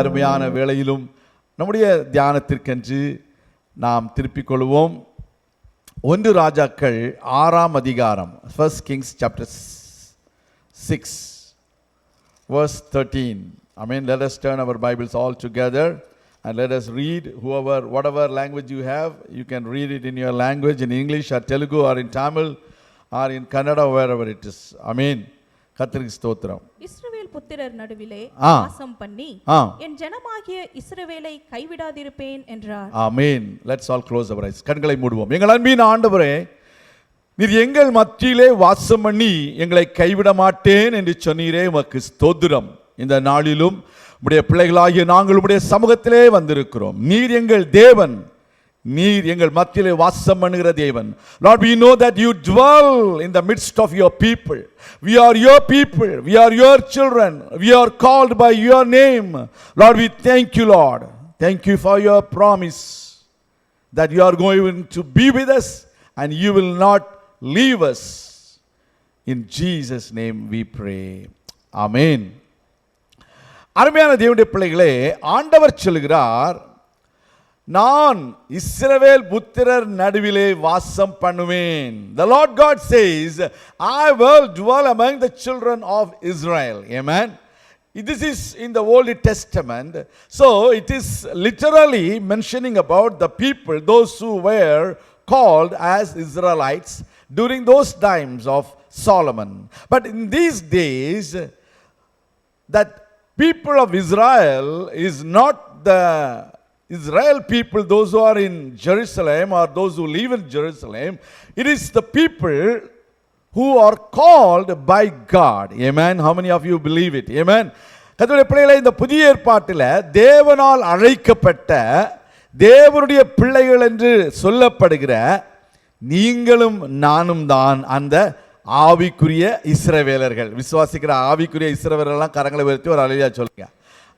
அருமையான வேளையிலும் நம்முடைய தியானத்திற்கென்று நாம் திருப்பிக் கொள்வோம் ஒன்று ராஜாக்கள் ஆறாம் அதிகாரம் first Kings chapter six verse 13. I mean, let us turn our Bibles all together and let us read whoever, whatever language you have, you can read it in your language, in English or Telugu or in Tamil or in Kannada, wherever it is. I mean, கத்திரிக்கு ஸ்தோத்திரம் இஸ்ரவேல் புத்திரர் நடுவிலே. வாசம் பண்ணி என் ஜனமாகிய இஸ்ரவேலை கைவிடாதிருப்பேன் என்றார். ஆமீன். Let's all close our eyes கண்களை மூடுவோம். எங்கள் அன்பின் ஆண்டவரே நீர் எங்கள் மத்தியிலே வாசம் பண்ணி எங்களை கைவிட மாட்டேன் என்று சொன்னீரே உமக்கு ஸ்தோத்திரம். இந்த நாளிலும் உடைய பிள்ளைகளாகிய நாங்கள் உடைய சமூகத்திலே வந்திருக்கிறோம். நீர் எங்கள் தேவன். நீர் எங்கள் மத்தியிலே வாசம் பண்ணுகிற தேவன் Lord we know that you dwell in the midst of your people we are your people we are your children we are called by your name lord we thank you lord thank you for your promise that you are going to be with us and you will not leave us. In Jesus' name we pray. Amen. அருமையான தேவனுடைய பிள்ளைகளே ஆண்டவர் சொல்கிறார் நான் இஸ்ரவேல் புத்திரர் நடுவிலே வாசம் பண்ணுவேன் the lord god says i will dwell among the children of israel amen this is in the old testament so it is literally mentioning about the people those who were called as israelites during those times of solomon but in these days that people of Israel is not the Israel people, those who are in Jerusalem or those who live in Jerusalem. It is the people who are called by God. Amen. How many of you believe it? Amen. கர்த்தருடைய பிள்ளைகளை இந்த புதிய ஏற்பாட்டில் தேவனால் அழைக்கப்பட்ட தேவனுடைய பிள்ளைகள் என்று சொல்லப்படுகிற நீங்களும் நானும் தான் அந்த ஆவிக்குரிய இஸ்ரவேலர்கள் விசுவாசிக்கிற ஆவிக்குரிய இஸ்ரவேலர்லாம் கரங்களை உயர்த்தி ஒரு அழியா சொல்லுங்கள்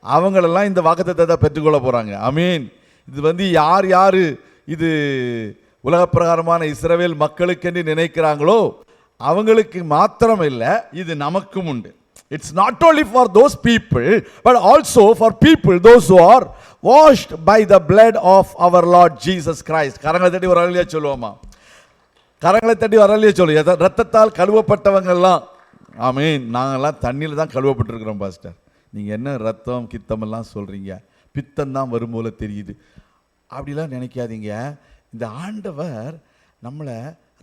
அவங்களெல்லாம் இந்த வாக்குத்தத்தத்தை பெற்றுக்கொள்ள போகிறாங்க அமீன் இது வந்து யார் யார் இது உலகப்பிரகாரமான இஸ்ரவேல் மக்களுக்கென்று நினைக்கிறாங்களோ அவங்களுக்கு மாத்திரம் இல்லை இது நமக்கும் உண்டு. It's not only for those people but also for people those are washed by the blood of our Lord Jesus Christ கரங்களை தட்டி ஒரு அலையா சொல்லுவோமா? கரங்களை தட்டி வரலையே சொல்லுவோம் எத- ரத்தத்தால் கழுவப்பட்டவங்கெல்லாம் ஆமீன் நாங்கெல்லாம் தண்ணியில் தான் கழுவப்பட்டிருக்கிறோம் பாஸ்டர். நீங்கள் என்ன ரத்தம் கித்தமெல்லாம் சொல்கிறீங்க பித்தம் தான் வரும் போல் தெரியுது. அப்படிலாம் நினைக்காதீங்க. இந்த ஆண்டவர் நம்மளை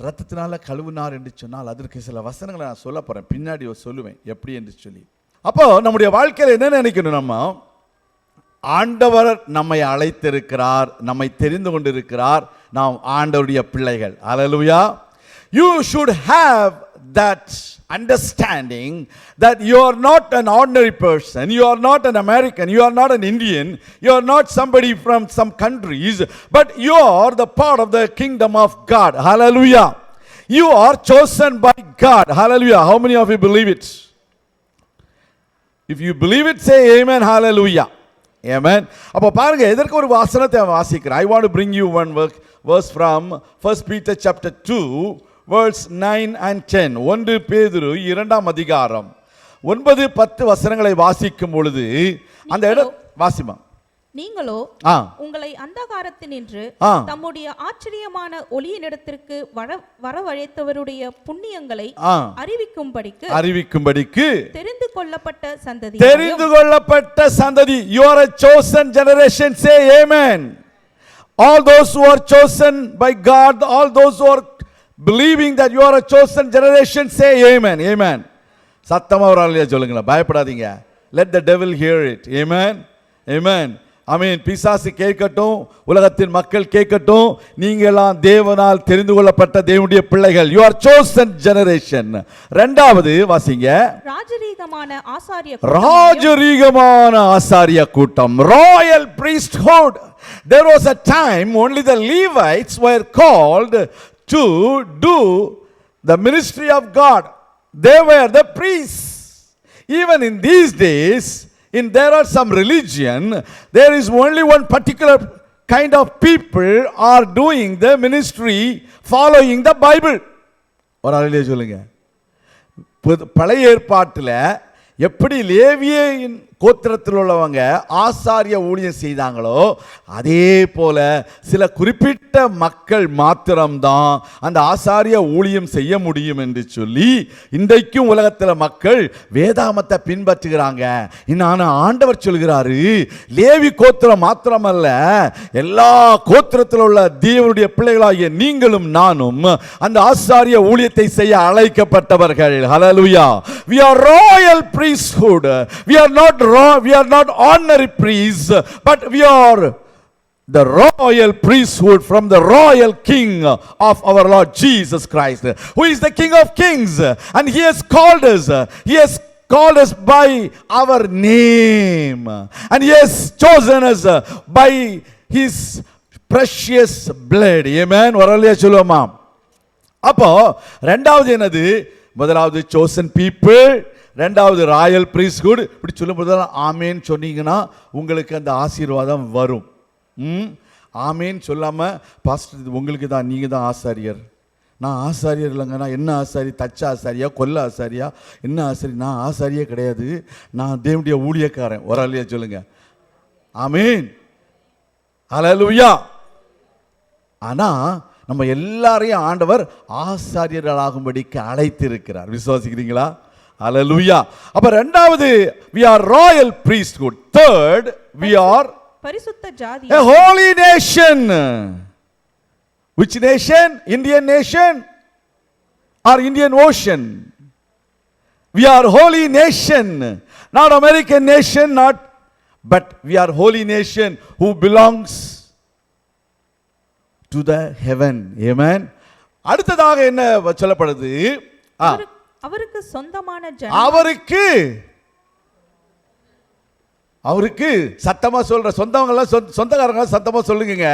ரத்தத்தினால் கழுவுனார் என்று சொன்னால் அதற்கு சில வசனங்களை நான் சொல்ல போகிறேன் பின்னாடி சொல்லுவேன். எப்படி என்று சொல்லி. அப்போது நம்முடைய வாழ்க்கையில் என்ன நினைக்கணும் நம்ம? ஆண்டவர் நம்மை அழைத்திருக்கிறார் நம்மை தெரிந்து கொண்டிருக்கிறார். நாம் ஆண்டவருடைய பிள்ளைகள். Hallelujah you should have that understanding that you are not an ordinary person, you are not an American, you are not an Indian, you are not somebody from some countries, but you are the part of the kingdom of God. Hallelujah. You are chosen by God. Hallelujah. How many of you believe it? If you believe it, say amen, hallelujah. Amen. அப்போ பாருங்க எதற்கு ஒரு வசனத்தை வாசிக்கிறேன் I want bring you one work verse from first Peter chapter two 2 verse 9 and 10 ஒன்று பேதுரு இரண்டாம் அதிகாரம். ஒன்பது பத்து வசனங்களை வாசிக்கும் பொழுது அந்த இடம் வாசிமா நீங்களோ உங்களை அந்தகாரத்தினின்று ஆ. தம்முடைய ஆச்சரியமான ஒளியினிடத்திற்கு வர வரவழைத்தவருடைய புண்ணியங்களை அறிவிக்கும்படிக்கு அறிவிக்கும்படிக்கு தெரிந்து கொள்ளப்பட்ட சந்ததி தெரிந்து கொள்ளப்பட்ட சந்ததி. You are a chosen generation. Say amen. All those who are chosen by god all those who are believing that you are a chosen generation say amen amen சத்தமா ஒரு ஆளியா சொல்லுங்களேன் பயப்படாதீங்க let the devil hear it amen amen Ameen பிசாசு கேட்கட்டும் உலகத்தின் மக்கள் கேட்கட்டும் நீங்களாம் தேவனால் தெரிந்து கொள்ளப்பட்ட தேவனுடைய பிள்ளைகள் யூ ஆர் chosen ஜெனரேஷன் ரெண்டாவது வாசிங்க ராஜரீகமான ஆசாரிய ராஜரீகமான ஆசாரிய கூட்டம் royal priesthood there was a time only the levites were called to to the ministry of God they were the priest even in these days in there are some religion there is only one particular kind of people are doing the ministry following the Bible ஒரு அலையிலே சொல்லுங்க பழைய ஏற்பாட்டில் எப்படி லேவியின் கோத்திரத்தில் உள்ளவங்க ஆசாரிய ஊழியம் செய்தாங்களோ அதே போல சில குறிப்பிட்ட மக்கள் மாத்திரம்தான் அந்த ஆசாரிய ஊழியம் செய்ய முடியும் என்று சொல்லி இன்றைக்கும் உலகத்தில் மக்கள் வேதாமத்தை பின்பற்றுகிறாங்க. நான் ஆண்டவர் சொல்கிறாரு லேவி கோத்திரம் மாத்திரமல்ல எல்லா கோத்திரத்தில் உள்ள தேவனுடைய பிள்ளைகளாகிய நீங்களும் நானும் அந்த ஆசாரிய ஊழியத்தை செய்ய அழைக்கப்பட்டவர்கள். Hallelujah we are royal priesthood we are not raw we are not ordinary priests but we are the royal priesthood from the royal king of our lord jesus christ who is the king of kings and he has called us he has called us by our name and he has chosen us by his precious blood amen வரலையா சொல்லுவோமா அப்போ ரெண்டாவது என்னது முதலாவது chosen people ரெண்டாவது royal priesthood இப்படி சொல்லும்போது ஆமேன்னு சொன்னீங்கன்னா உங்களுக்கு அந்த ஆசீர்வாதம் வரும். ம்? ஆமேன்னு சொல்லாமல் பாஸ்டர் உங்களுக்கு தான் நீங்கள் தான் ஆசாரியர். நான் ஆசாரியர் இல்லைங்கண்ணா என்ன ஆசாரி தச்ச ஆசாரியா கொல்ல ஆசாரியா? என்ன ஆசாரி? நான் ஆசாரியே கிடையாது. நான் தேவனுடைய ஊழியக்காரன். ஒரு ஆளியா சொல்லுங்க. ஆமீன். ஹalleluya ஆனால் நம்ம எல்லாரையும் ஆண்டவர் ஆசாரியர்களாகும்படிக்கு அழைத்திருக்கிறார். விசுவாசிக்கிறீங்களா? ஹalleluya அப்ப ரெண்டாவது we are royal priesthood third we are பரிசுத்த ஜாதி a holy nation which nation indian nation or indian ocean we are holy nation not american nation not but we are holy nation who belongs to the heaven amen அடுத்ததாக என்ன சொல்லப்படுது அவருக்கு சொந்தமான அவருக்கு அவருக்கு சத்தமா சொல்ற சொந்தவங்க எல்லாம் சொந்த- சொந்தக்காரங்க எல்லாம் சத்தமா சொல்லுங்க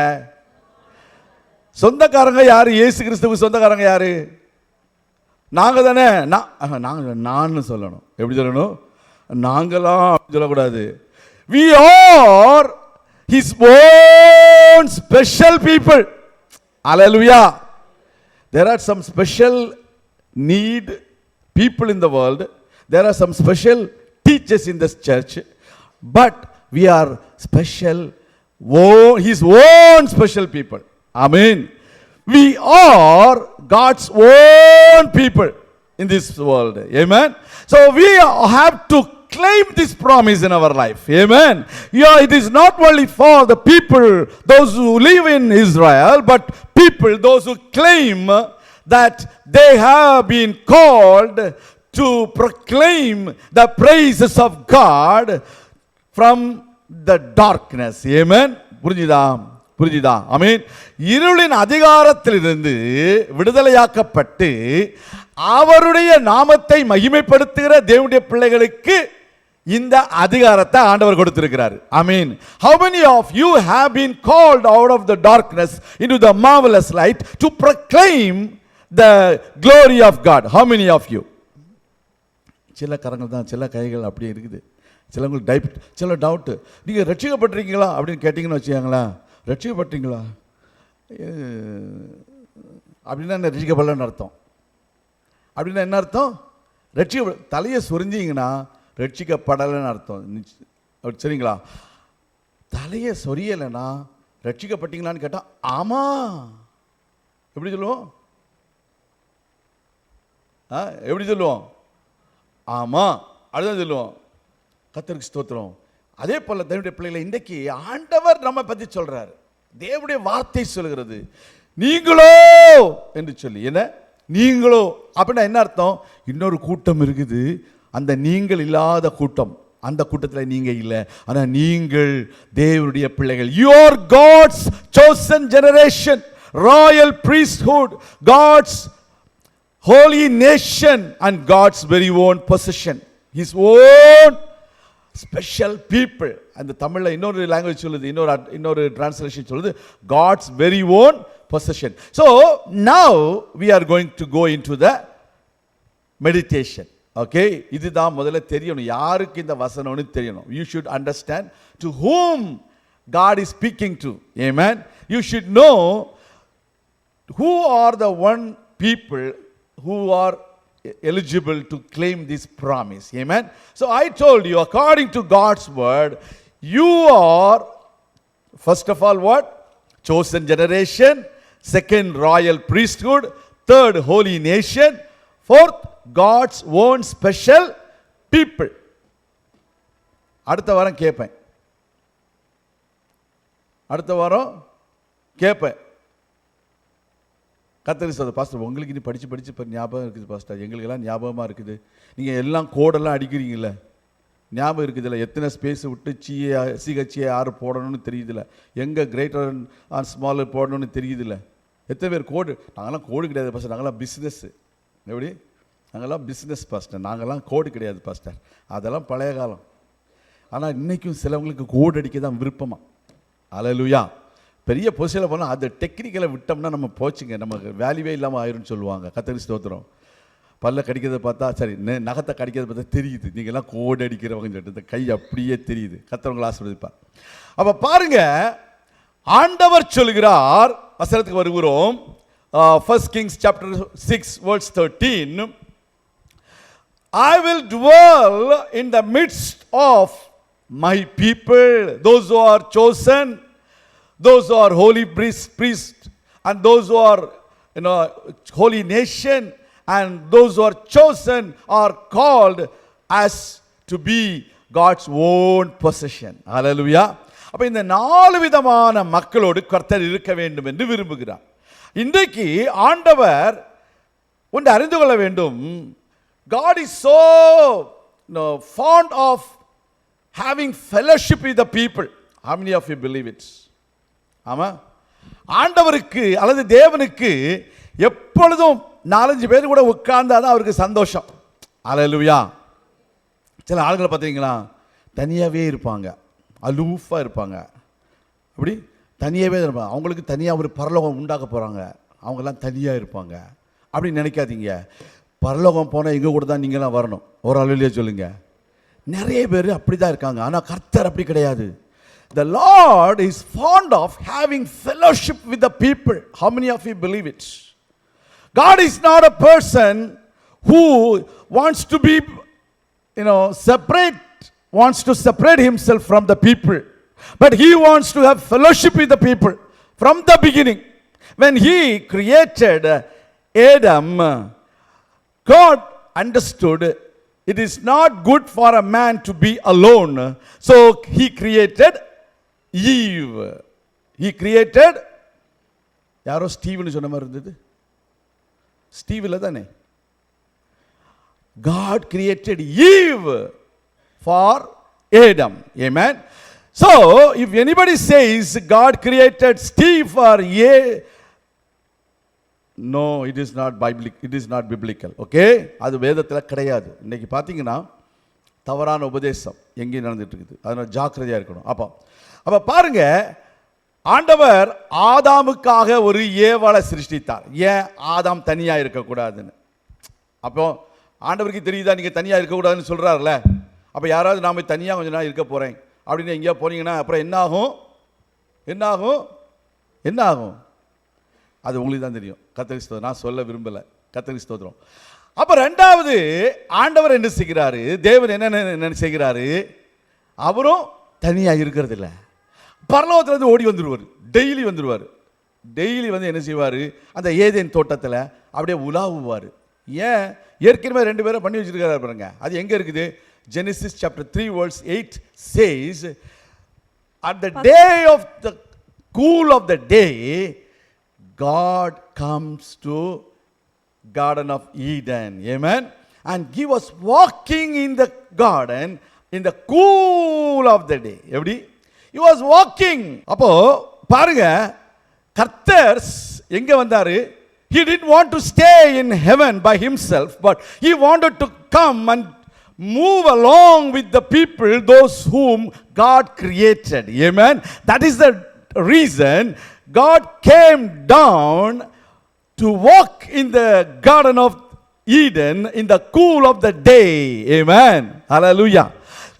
சொந்தக்காரங்க யாரு? இயேசு கிறிஸ்துவுக்கு சொந்தக்காரங்க யாரு? நாங்க தானே. நான் நாங்க நான் சொல்லணும். எப்படி சொல்லணும்? நாங்களாம் சொல்லக்கூடாது. We are his own special people hallelujah there are some special need people in the world there are some special teachers in this church but we are special his own special people. Amen. We are god's own people in this world. Amen. So we have to claim this promise in our life. Amen. Yeah it is not only for the people those who live in israel but people those who claim that they have been called to proclaim the praises of God from the darkness. Amen. புரிஞ்சுதா புரிஞ்சுதா ஐ மீன் இருளின் அதிகாரத்திலிருந்து விடுதலையாக்கப்பட்டு அவருடைய நாமத்தை மகிமைப்படுத்துகிற தேவனுடைய பிள்ளைகளுக்கு இந்த அதிகாரத்தை ஆண்டவர் கொடுத்திருக்கிறார் I mean how many of you have been called out of the darkness into the marvellous light to proclaim the glory of God how many of you சில கரங்கள் தான் சில கைகள் அப்படியே இருக்குது. சிலவங்களுக்கு டைப் சில டவுட்டு நீங்கள் ரட்சிக்கப்பட்டிருக்கீங்களா அப்படின்னு கேட்டிங்கன்னு வச்சுக்கோங்களேன். ரட்சிக்கப்பட்டீங்களா அப்படின்னா என்ன ரட்சிக்கப்படலன்னு அர்த்தம். அப்படின்னா என்ன அர்த்தம்? ரட்சிக்க தலையை சொரிஞ்சிங்கன்னா ரட்சிக்கப்படலைன்னு அர்த்தம். அப்படி சரிங்களா? தலையை சொரியலைன்னா ரட்சிக்கப்பட்டீங்களான்னு கேட்டால் ஆமாம் எப்படி சொல்லுவோம்? எப்படி சொல்லுவோம்? ஆமாம் அதுதான் சொல்லுவோம். கத்தருக்கு ஸ்தோத்திரம். அதே போல் தேவனுடைய பிள்ளைகளை இன்றைக்கு ஆண்டவர் நம்ம பற்றி சொல்கிறார் தேவனுடைய வார்த்தை சொல்கிறது. நீங்களோ என்று சொல்லி. என்ன? நீங்களோ. அப்படின்னா என்ன அர்த்தம்? இன்னொரு கூட்டம் இருக்குது. அந்த நீங்கள் இல்லாத கூட்டம். அந்த கூட்டத்தில் நீங்கள் இல்லை. ஆனால் நீங்கள் தேவனுடைய பிள்ளைகள். Your God's chosen generation royal priesthood God's holy nation and God's very own possession. His own special people. அந்த தமிழில் இன்னொரு லாங்குவேஜ் சொல்லுது இன்னொரு இன்னொரு டிரான்ஸ்லேஷன் சொல்லுது. God's very own possession so now we are going to go into the meditation okay இதுதான் முதல்ல தெரியணும். யாருக்கு இந்த வசனம்னு தெரியணும்? You should understand to whom God is speaking to amen you should know who are the one people who are eligible to claim this promise. Amen. So I told you, according to God's word, you are, first of all, what? Chosen generation, second, royal priesthood, third, holy nation, fourth, God's own special people. அடுத்த வாரம் கேட்பேன் அடுத்த வாரம் கேட்பேன் கத்தரி சொல்ற pastor உங்களுக்கு இனி படித்து படித்து இப்போ ஞாபகம் இருக்குது பாஸ்டர். எங்களுக்கெல்லாம் ஞாபகமாக இருக்குது. நீங்கள் எல்லாம் கோடெல்லாம் அடிக்கிறீங்கள ஞாபகம் இருக்குதுல்ல. எத்தனை ஸ்பேஸ் விட்டு சிஏ சிஹெச்ஏ ஆறு போடணும்னு தெரியுதுல்ல. எங்கே கிரேட்டர் ஆர் ஸ்மாலர் போடணும்னு தெரியுதுல்ல. எத்தனை பேர் கோடு நாங்களாம் கோடு கிடையாது பாஸ்டர். நாங்களாம் பிஸ்னஸ்ஸு எப்படி? நாங்கெல்லாம் பிஸ்னஸ் பாஸ்டர். நாங்கெல்லாம் கோடு கிடையாது பாஸ்டர். அதெல்லாம் பழைய காலம். ஆனால் இன்றைக்கும் சிலவங்களுக்கு கோடு அடிக்க தான் விருப்பமாக அலலுயா பெரிய பொசிஷனில் போனால் அது டெக்னிக்கலை விட்டோம்னா நம்ம போச்சுங்க. நமக்கு வேல்யூவே இல்லாமல் ஆயிரும்னு சொல்லுவாங்க. கத்தரி ஸ்தோத்திரம். பல்ல கடிக்கிறத பார்த்தா சரி நகத்தை கடிக்கிறத பார்த்தா தெரியுது. நீங்கள்லாம் கோடு அடிக்கிறவங்க சொல்லிட்டு கை அப்படியே தெரியுது. கத்தவங்களை ஆசீர்வதிப்பார். அப்போ பாருங்க ஆண்டவர் சொல்கிறார் வசனத்துக்கு வருகிறோம். First Kings chapter six verse thirteen I will dwell in the midst of my people those are chosen those who are holy priest, priest, and those who are you know holy nation, and those who are chosen are called as to be God's own possession. Hallelujah. அப்ப இந்த நாலு விதமான மக்களோடு கர்த்தர் இருக்க வேண்டும் என்று விரும்புகிறார் இன்றைக்கு ஆண்டவர் ஒன்று அறிந்து கொள்ள வேண்டும் God is so you know, fond of having fellowship with the people. How many of you ஆமாம் ஆண்டவருக்கு அல்லது தேவனுக்கு எப்பொழுதும் நாலஞ்சு பேர் கூட உட்கார்ந்தாதான் அவருக்கு சந்தோஷம். அலலுயா சில ஆளுங்களை பார்த்தீங்களா தனியாகவே இருப்பாங்க. அலூஃபாக இருப்பாங்க. அப்படி? தனியாகவே இருப்பாங்க. அவங்களுக்கு தனியாக ஒரு பரலோகம் உண்டாக்க போகிறாங்க அவங்கெல்லாம் தனியாக இருப்பாங்க. அப்படின்னு நினைக்காதீங்க. பரலோகம் போனால் எங்கள் கூட தான் நீங்களாம் வரணும். ஒரு அலுவலியாக சொல்லுங்கள் நிறைய பேர் அப்படி தான் இருக்காங்க. ஆனால் கர்த்தர் அப்படி கிடையாது. The Lord is fond of having fellowship with the people. How many of you believe it? God is not a person who wants to be, you know, separate, wants to separate himself from the people. But he wants to have fellowship with the people from the beginning. When he created Adam, God understood it is not good for a man to be alone. So he created Eve he created யாரோ ஸ்டீவ்னு சொன்ன மாதிரி இருந்தது ஸ்டீவில் தானே God created Eve for Adam man so if anybody says God created Steve for a no it is not biblical it is not biblical okay அது வேதத்தில் கிடையாது இன்னைக்கு பார்த்தீங்கன்னா தவறான உபதேசம் எங்கேயும் நடந்துட்டு இருக்குது அதனால் ஜாக்கிரதையாக இருக்கணும் அப்போ அப்போ பாருங்க ஆண்டவர் ஆதாமுக்காக ஒரு ஏவலை சிருஷ்டித்தார். ஏன்? ஆதாம் தனியாக இருக்கக்கூடாதுன்னு. அப்போ ஆண்டவருக்கு தெரியுதா? நீங்கள் தனியாக இருக்கக்கூடாதுன்னு சொல்கிறாருல அப்போ யாராவது நாம தனியாக கொஞ்ச நாள் இருக்க போகிறேன் அப்படின்னு எங்கேயா போனீங்கன்னா அப்புறம் என்னாகும்? என்னாகும்? என்ன ஆகும் என்ன ஆகும் அது உங்களுக்கு தான் தெரியும். கத்தரி நான் சொல்ல விரும்பலை. கத்தரி அப்போ ரெண்டாவது ஆண்டவர் என்ன செய்கிறாரு? தேவன் என்ன என்ன- செய்கிறாரு? அவரும் தனியாக இருக்கிறதில்லை. பரலோகத்துலேருந்து ஓடி வந்துடுவார் டெய்லி வந்துடுவார் டெய்லி வந்து என்ன செய்வார்? அந்த ஏதேன் தோட்டத்தில் அப்படியே உலாவுவார். ஏன்? ஏற்கனவே ரெண்டு பேரும் பண்ணி வச்சிருக்காரு பாருங்க. அது எங்கே இருக்குது? Genesis chapter three verse eight says at the day of the cool of the day, God comes to Garden of Eden. Amen. And he was walking in the garden in the cool of the day. எப்படி? He was walking அப்போ பாருங்க கர்த்தர் எங்க வந்தாரு he didn't want to stay in heaven by himself but he wanted to come and move along with the people those whom god created amen that is the reason god came down to walk in the garden of eden in the cool of the day amen hallelujah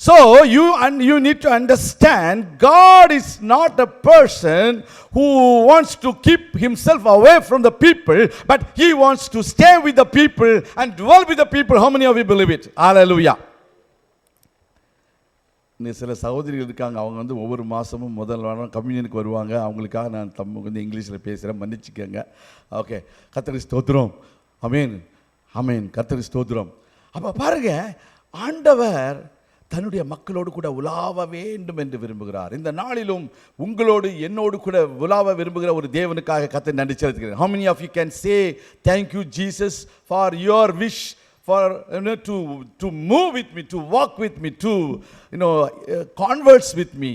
so you and you need to understand God is not a person who wants to keep himself away from the people but he wants to stay with the people and dwell with the people how many of you believe it hallelujah இன்னும் சில சகோதரிகள் இருக்காங்க அவங்க வந்து ஒவ்வொரு மாதமும் முதல் வாரம் கம்யூனியனுக்கு வருவாங்க அவங்களுக்காக நான் தம் வந்து இங்கிலீஷில் பேசுகிறேன் மன்னிச்சுக்கோங்க ஓகே கத்தரி ஸ்தோத்திரம் அமீன் அமீன் கத்தரி ஸ்தோத்ரம் அப்போ பாருங்கள் ஆண்டவர் தன்னுடைய மக்களோடு கூட உலாவ வேண்டும் என்று விரும்புகிறார் இந்த நாளிலும் உங்களோடு என்னோடு கூட உலாவ விரும்புகிற ஒரு தேவனுக்காக கத்தை நன்றி செலுத்துகிறேன் how many of you can say thank you Jesus for your wish for you know to to move with me to walk with me to you know converse with me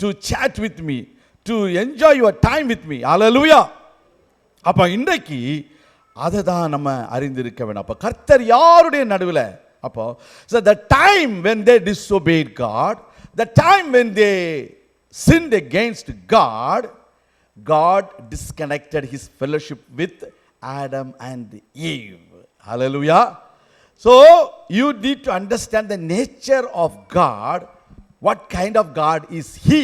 to chat with me to enjoy your time with me hallelujah அப்போ இன்றைக்கு அதை தான் நம்ம அறிந்திருக்க வேணும் அப்போ கர்த்தர் யாருடைய நடுவில் அப்போ so the time when they disobeyed God the time when they sinned against God God disconnected his fellowship with Adam and Eve hallelujah so you need to understand the nature of God what kind of God is he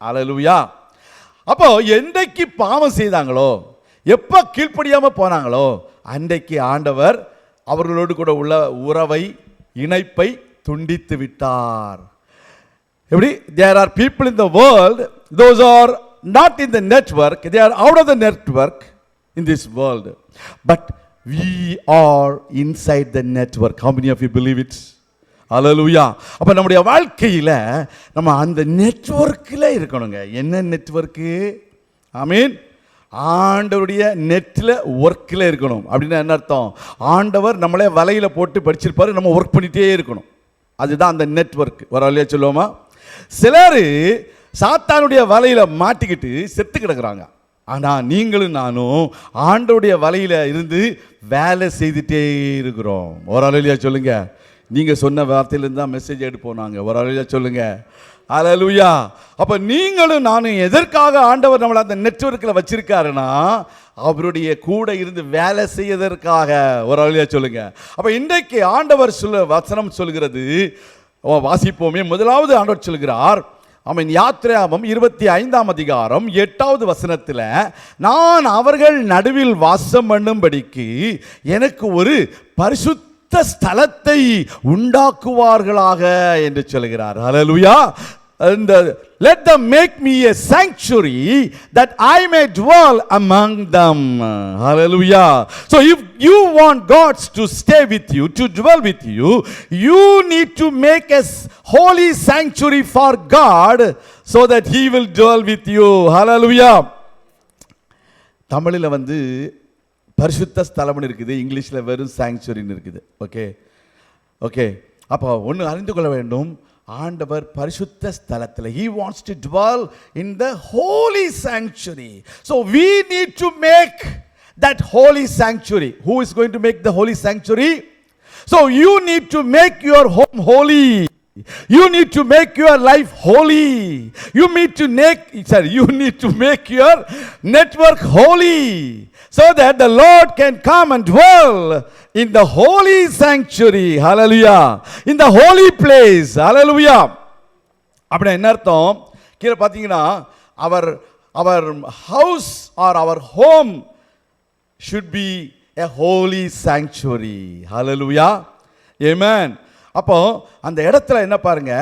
hallelujah அப்போ என்றைக்கு பாவம் செய்தாங்களோ எப்போ கீழ்ப்படியாமல் போனாங்களோ அன்றைக்கு ஆண்டவர் அவர்களோடு கூட உள்ள உறவை இணைப்பை துண்டித்து விட்டார். எப்படி? There are people in the world those are not in the network they are out of the network in this world but we are inside the network how many of you believe it's hallelujah அப்போ நம்முடைய வாழ்க்கையில் நம்ம அந்த நெட்ஒர்க்கில் இருக்கணுங்க. என்ன network ஐ மீன் ஆண்டவருடைய நெட்டில் ஒர்க்கில் இருக்கணும். அப்படின்னா என்ன அர்த்தம்? ஆண்டவர் நம்மளே வலையில் போட்டு படிச்சிருப்பார் நம்ம ஒர்க் பண்ணிகிட்டே இருக்கணும். அதுதான் அந்த நெட்ஒர்க் ஒரு வழியாக சொல்லுவோமா? சிலர் சாத்தானுடைய வலையில் மாட்டிக்கிட்டு செத்து கிடக்குறாங்க. ஆனால் நீங்களும் நானும் ஆண்டவுடைய வலையில் இருந்து வேலை செய்துட்டே இருக்கிறோம். ஒரு அலையிலையா சொல்லுங்கள் நீங்கள் சொன்ன வார்த்தையிலேருந்து தான் மெசேஜ் எடுப்போம் நாங்கள் ஒரு அலையிலையா சொல்லுங்கள் அலலுயா அப்போ நீங்களும் நானும் எதற்காக ஆண்டவர் நம்மளை அந்த நெட்வொர்க்கில் வச்சிருக்காருன்னா அவருடைய கூட இருந்து வேலை செய்யதற்காக ஒரு அழியா சொல்லுங்க. அப்போ இன்றைக்கு ஆண்டவர் சொல்ல வசனம் சொல்கிறது வாசிப்போமே. முதலாவது ஆண்டவர் சொல்கிறார் அவன் யாத்திராமம் இருபத்தி ஐந்தாம் அதிகாரம் எட்டாவது வசனத்தில் நான் அவர்கள் நடுவில் வாசம் பண்ணும்படிக்கு எனக்கு ஒரு பரிசுத்த ஸ்தலத்தை உண்டாக்குவார்களாக என்று சொல்கிறார் ஹalleluya and uh, let them make me a sanctuary that I may dwell among them. Hallelujah. So if you want God to stay with you, to dwell with you, you need to make a s- holy sanctuary for God so that He will dwell with you. Hallelujah. தமிழில் வந்து பரிசுத்த ஸ்தலம்னு இருக்குது இங்கிலீஷில் வெறும் சாங்சுரின்னு இருக்குது okay okay அப்போ ஒன்று அறிந்து கொள்ள வேண்டும் ஆண்டவர் பரிசுத்த ஸ்தலத்தில் he wants to dwell in the holy sanctuary so we need to make that holy sanctuary who is going to make the holy sanctuary so you need to make your home holy you need to make your life holy you need to make sorry you need to make your network holy so that the Lord can come and dwell in the holy sanctuary. Hallelujah. In the holy place. Hallelujah. அப்படின்னா என்ன அர்த்தம் கீழே பார்த்தீங்கன்னா அவர் our house or our home should be a holy sanctuary hallelujah amen அப்போ அந்த இடத்துல என்ன பாருங்க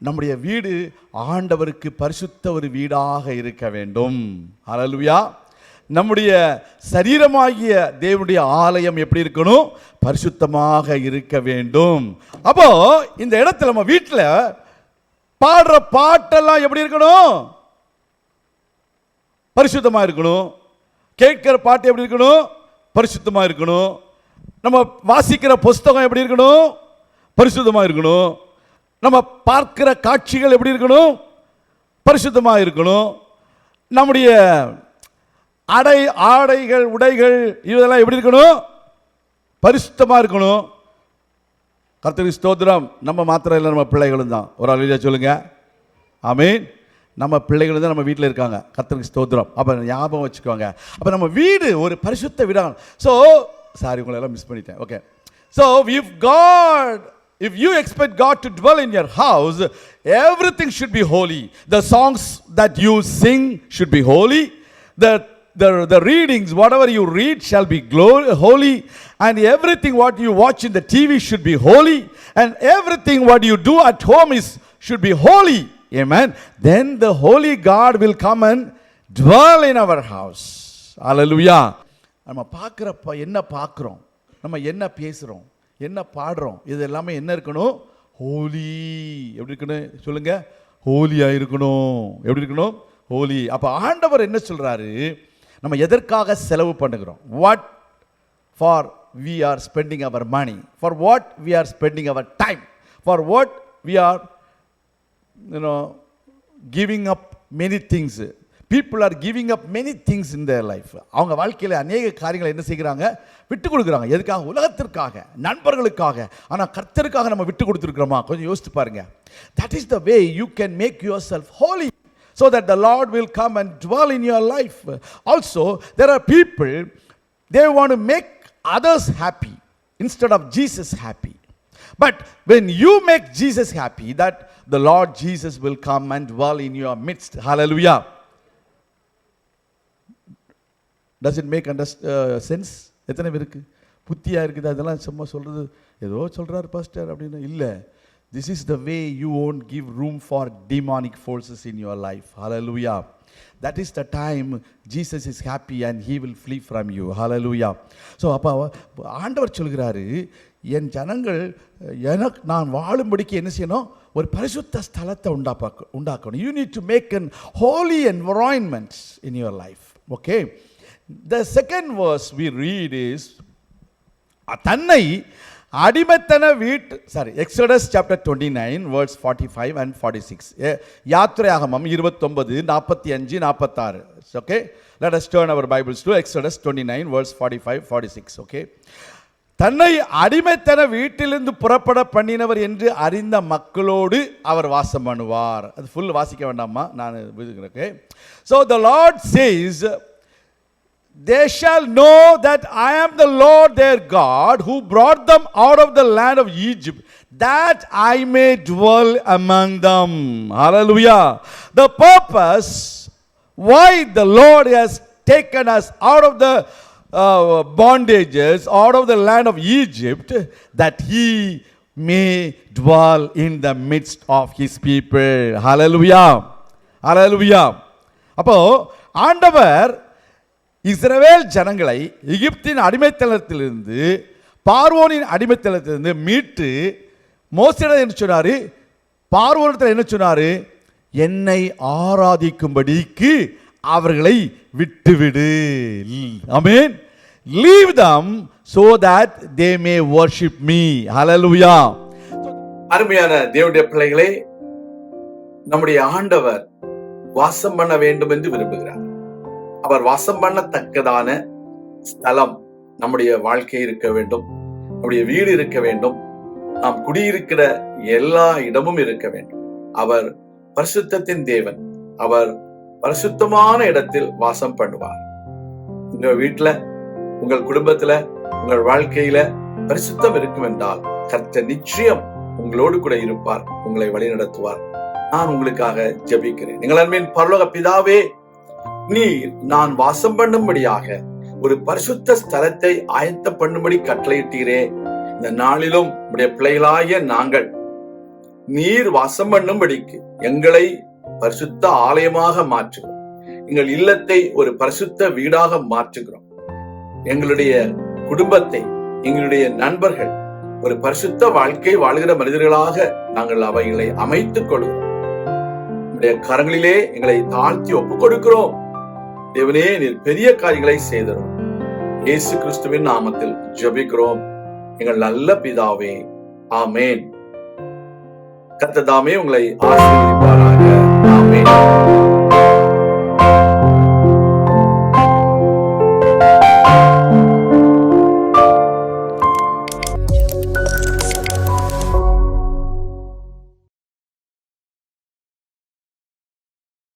நம்முடைய வீடு ஆண்டவருக்கு பரிசுத்த ஒரு வீடாக இருக்க வேண்டும் ஹலலுயா நம்முடைய சரீரமாகிய தேவனுடைய ஆலயம் எப்படி இருக்கணும்? பரிசுத்தமாக இருக்க வேண்டும். அப்போ இந்த இடத்துல நம்ம வீட்டில் பாடுற பாட்டெல்லாம் எப்படி இருக்கணும்? பரிசுத்தமாக இருக்கணும். கேட்கிற பாட்டு எப்படி இருக்கணும்? பரிசுத்தமாக இருக்கணும். நம்ம வாசிக்கிற புஸ்தகம் எப்படி இருக்கணும்? பரிசுத்தமாக இருக்கணும். நம்ம பார்க்கிற காட்சிகள் எப்படி இருக்கணும்? பரிசுத்தமாக இருக்கணும். நம்முடைய அடை ஆடைகள் உடைகள் இதெல்லாம் எப்படி இருக்கணும்? பரிசுத்தமாக இருக்கணும். கர்த்தரி ஸ்தோத்திரம். நம்ம மாத்திரம் இல்லை நம்ம பிள்ளைகளும் தான். ஒரு அழியா சொல்லுங்க. ஆமீன். நம்ம பிள்ளைகள் தான் நம்ம வீட்டில் இருக்காங்க. கர்த்தருக்கு ஸ்தோத்திரம். அப்போ ஞாபகம் வச்சுக்கோங்க. அப்போ நம்ம வீடு ஒரு பரிசுத்த வீடாக ஸோ சாரி உங்களை எல்லாம் மிஸ் பண்ணிட்டேன். Okay so if God if you expect God to dwell in your house, everything should be holy. The songs that you sing should be holy. The, the, the readings, whatever you read, shall be glory, holy. And everything what you watch in the TV should be holy. And everything what you do at home is should be holy. Amen. Then the holy God will come and dwell in our house. Hallelujah. நம்ம பார்க்குறப்ப என்ன பார்க்குறோம் நம்ம என்ன பேசுகிறோம் என்ன பாடுறோம் இது எல்லாமே என்ன இருக்கணும் ஹோலி எப்படி இருக்கணும் சொல்லுங்கள் ஹோலியாக இருக்கணும் எப்படி இருக்கணும் ஹோலி அப்போ ஆண்டவர் என்ன சொல்கிறாரு நம்ம எதற்காக செலவு பண்ணுகிறோம்? What for we are spending our money for what we are spending our time for what we are you know giving up many things people are giving up many things in their life அவங்க வாழ்க்கையில் அநேக காரியங்களை என்ன செய்கிறாங்க? விட்டு கொடுக்குறாங்க. எதுக்காக? உலகத்திற்காக நண்பர்களுக்காக. ஆனால் கர்த்தருக்காக நம்ம விட்டு கொடுத்துருக்குறோமா? கொஞ்சம் யோசித்து பாருங்க. That is the way you can make yourself holy so that the Lord will come and dwell in your life. Also, there are people, they want to make others happy instead of Jesus happy. But when you make Jesus happy, that the Lord Jesus will come and dwell in your midst. Hallelujah. Does it make under, uh, sense? எத்தனை பேருக்கு புத்தியாக இருக்குது அதெல்லாம் சும்மா சொல்கிறது ஏதோ சொல்கிறார் pastor அப்படின்னு இல்லை this is the way you won't give room for demonic forces in your life hallelujah that is the time Jesus is happy and he will flee from you hallelujah so அப்போ ஆண்டவர் சொல்கிறாரு என் ஜனங்கள் எனக்கு நான் வாழும்படிக்கு என்ன செய்யணும்? ஒரு பரிசுத்த ஸ்தலத்தை உண்டாப்பாக்க உண்டாக்கணும். You need to make an holy environments in your life okay the second verse we read is தன்னை அடிமைத்தன வீட்டு sorry Exodus chapter twenty nine verses forty five and forty six யாத்திரையாகமம் இருபத்தொன்பது நாற்பத்தி அஞ்சு நாற்பத்தாறு. Okay let us turn our Bibles to Exodus twenty nine verses forty five forty six okay தன்னை அடிமைத்தன வீட்டிலிருந்து புறப்பட பண்ணினவர் என்று அறிந்த மக்களோடு அவர் வாசம் பண்ணுவார். அது ஃபுல் வாசிக்க வேண்டாமா நான் okay so the Lord says they shall know that I am the Lord their God who brought them out of the land of Egypt, that I may dwell among them. Hallelujah. The purpose why the Lord has taken us out of the uh, bondages, out of the land of Egypt, that He may dwell in the midst of His people. Hallelujah. Hallelujah. அப்போ ஆண்டவர் இஸ்ரவேல் ஜனங்களை எகிப்தின் அடிமைத்தளத்திலிருந்து பார்வோனின் அடிமைத்தளத்திலிருந்து மீட்டு மோசிடம் என்ன சொன்னாரு? பார்வோனத்தில் என்ன சொன்னாரு? என்னை ஆராதிக்கும்படிக்கு அவர்களை விட்டுவிடு. Ameen leave them so that they may worship me hallelujah அருமையான தேவடைய பிள்ளைகளே நம்முடைய ஆண்டவர் வாசம் பண்ண வேண்டும் என்று விரும்புகிறார். அவர் வாசம் பண்ணத்தக்கதான ஸ்தலம் நம்முடைய வாழ்க்கை இருக்க வேண்டும். நம்முடைய வீடு இருக்க வேண்டும். நாம் குடியிருக்கிற எல்லா இடமும் இருக்க வேண்டும். அவர் பரிசுத்தத்தின் தேவன். அவர் பரிசுத்தமான இடத்தில் வாசம் பண்ணுவார். உங்க வீட்டுல உங்கள் குடும்பத்துல உங்கள் வாழ்க்கையில பரிசுத்தம் இருக்கும் என்றால் கர்த்த நிச்சயம் உங்களோடு கூட இருப்பார் உங்களை வழிநடத்துவார். நான் உங்களுக்காக ஜெபிக்கிறேன். நீங்கள் அன்பின் பரலோக பிதாவே நீர் நான் வாசம் பண்ணும்படியாக ஒரு பரிசுத்த ஸ்தலத்தை ஆயத்த பண்ணும்படி கட்டளையிட்டீரே. இந்த நாளிலும் உடைய பிள்ளைகளாகிய நாங்கள் நீர் வாசம் பண்ணும்படிக்கு எங்களை பரிசுத்த ஆலயமாக மாற்றுகிறோம். எங்கள் இல்லத்தை ஒரு பரிசுத்த வீடாக மாற்றுகிறோம். எங்களுடைய குடும்பத்தை எங்களுடைய நண்பர்கள் ஒரு பரிசுத்த வாழ்க்கை வாழ்கிற மனிதர்களாக நாங்கள் அவைகளை அமைத்துக் கொள்கிறோம். உடைய கரங்களிலே எங்களை தாழ்த்தி ஒப்புக் கொடுக்கிறோம் தேவனே நீர் பெரிய காரியங்களை செய்தரும். இயேசு கிறிஸ்துவின் நாமத்தில் ஜபிக்கிறோம். எங்கள் நல்ல பிதாவே ஆமேன். கத்ததாமே உங்களை ஆசீர்வதிப்பாராக. ஆமேன்.